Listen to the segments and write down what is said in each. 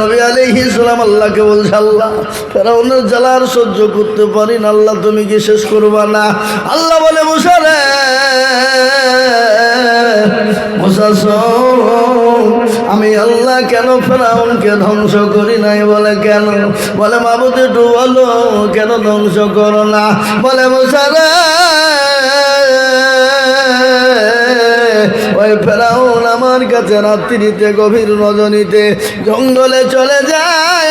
নবী ফেরাউনের জ্বালার সহ্য করতে পারি না, আল্লাহ, তুমি কি শেষ করবা না? আল্লাহ বলে আমি আল্লাহ কেন ফেরাউনকে ধ্বংস করি নাই? বলে, কেন? বলে, মাবুদ একটু বলো কেন ধ্বংস করো না? বলে, মুসা রে, ওই ফেরাউন আমার কাছে রাত্রিতে গভীর রজনীতে জঙ্গলে চলে যায়।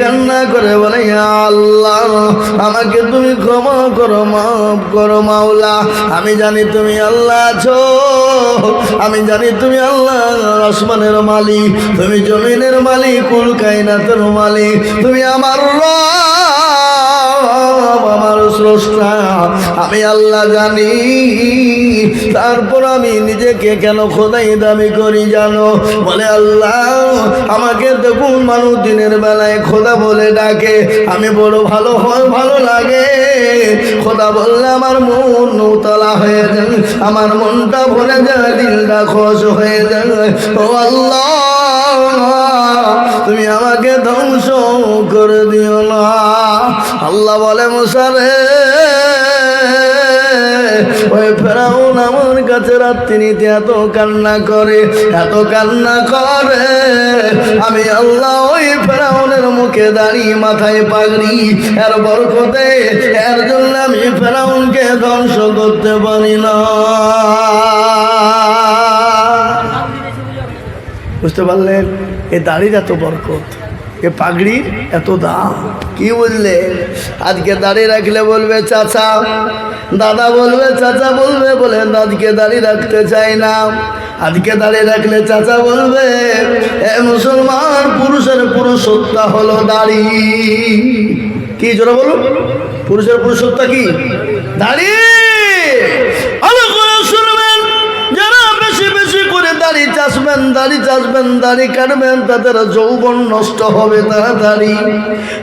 কান্না করে বলে আল্লাহ, আমাকে তুমি ক্ষমা করো, মাফ করো মাওলা। আমি জানি তুমি আল্লাহ আছো। আমি জানি তুমি আল্লাহ আসমানের মালিক। তুমি জমিনের মালিক, কুল কাইনাতের মালিক। তুমি আমার আমার স্রষ্টা, আমি আল্লাহ জানি। তারপর আমি নিজেকে কেন খোদাই দাবি করি জানো? বলে আল্লাহ, আমাকে দেখুন মানুষ দিনের বেলায় খোদা বলে ডাকে। আমি বড় ভালো হয়, ভালো লাগে। খোদা বললে আমার মন নৌতলা হয়ে যায়, আমার মনটা ভরে যায়, দিলটা খোঁজ হয়ে যায়। ও আল্লাহ তুমি আমাকে ধ্বংস করে দিও না। আল্লাহ বলে মশারে ওই ফেরাউন আমার কাছে রাত্রিতে এত কান্না করে, এত কান্না করে। আমি আল্লাহ ওই ফেরাউনের মুখে দাঁড়িয়ে মাথায় পাগড়ি, এর বরকতে, এর জন্য আমি ফেরাউনকে ধ্বংস করতে পারি না। বুঝতে পারলেন? এ দাড়ির এত বরকত, এ পাগড়ির এত দাম। কি বললে? আজকে দাড়ি রাখলে বলবে, চাচা। দাদা বলবে, চাচা বলবে। বলে আজকে দাড়ি রাখতে চাই না। আজকে দাড়ি রাখলে চাচা বলবে, এ মুসলমান পুরুষের পুরুষত্বা হলো দাড়ি। কি জোরে বলুন? পুরুষের পুরুষত্বা কি? দাড়ি! চাষবেন দাড়ি চাষবেন দাড়ি কাটবেন, তাদের যৌবন নষ্ট হবে তাড়াতাড়ি।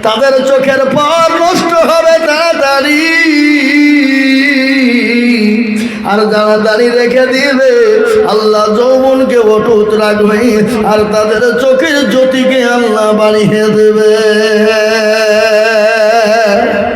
তাদের চোখের পর নষ্ট হবে তাড়াতাড়ি। আর যারা দাড়ি রেখে দিবে, আল্লাহ যৌবনকে অটুত রাখবে, আর তাদের চোখের জ্যোতিকে আল্লাহ বাড়িয়ে দেবে।